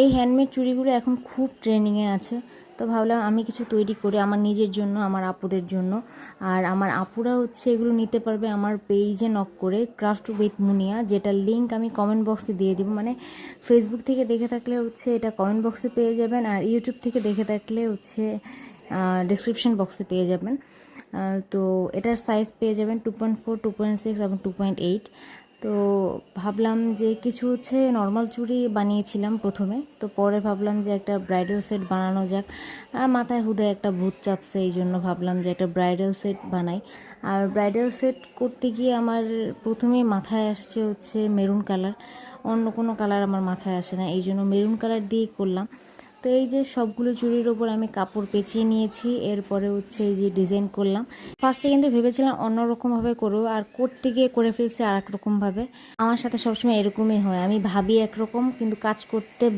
এই হ্যান্ডমেড চুড়িগুলো এখন খুব ট্রেন্ডিংয়ে আছে। তো ভাবলাম আমি কিছু তৈরি করি আমার নিজের জন্য, আমার আপুদের জন্য। আর আমার আপুরা হচ্ছে এগুলো নিতে পারবে আমার পেজে নক করে ক্রাফট উইথ মুনিয়া যেটা লিঙ্ক আমি কমেন্ট বক্সে দিয়ে দিব। মানে ফেসবুক থেকে দেখে থাকলে হচ্ছে এটা কমেন্ট বক্সে পেয়ে যাবেন আর ইউটিউব থেকে দেখে থাকলে হচ্ছে ডিসক্রিপশন বক্সে পেয়ে যাবেন। তো এটার সাইজ পেয়ে যাবেন two point four two point six এবং টু পয়েন্ট এইট তো ভাবলাম যে কিছু হচ্ছে নর্মাল চুড়ি বানিয়েছিলাম প্রথমে। তো পরে ভাবলাম যে একটা ব্রাইডাল সেট বানানো যাক। মাথায় হুদে একটা ভূত চাপছে, এই জন্য ভাবলাম যে একটা ব্রাইডাল সেট বানাই। আর ব্রাইডাল সেট করতে গিয়ে আমার প্রথমেই মাথায় আসছে হচ্ছে মেরুন কালার অন্য কোনো কালার আমার মাথায় আসে না, এই জন্য মেরুন কালার দিয়েই করলাম। তো এই যে সবগুলো চুড়ির ওপর আমি কাপড় পেঁচিয়ে নিয়েছি, এরপরে হচ্ছে এই যে ডিজাইন করলাম। ফার্স্টে কিন্তু ভেবেছিলাম অন্যরকমভাবে করব, আর করতে গিয়ে করে ফেলছি আর এক রকমভাবে আমার সাথে সবসময় এরকমই হয়, আমি ভাবি একরকম, কিন্তু কাজ করতে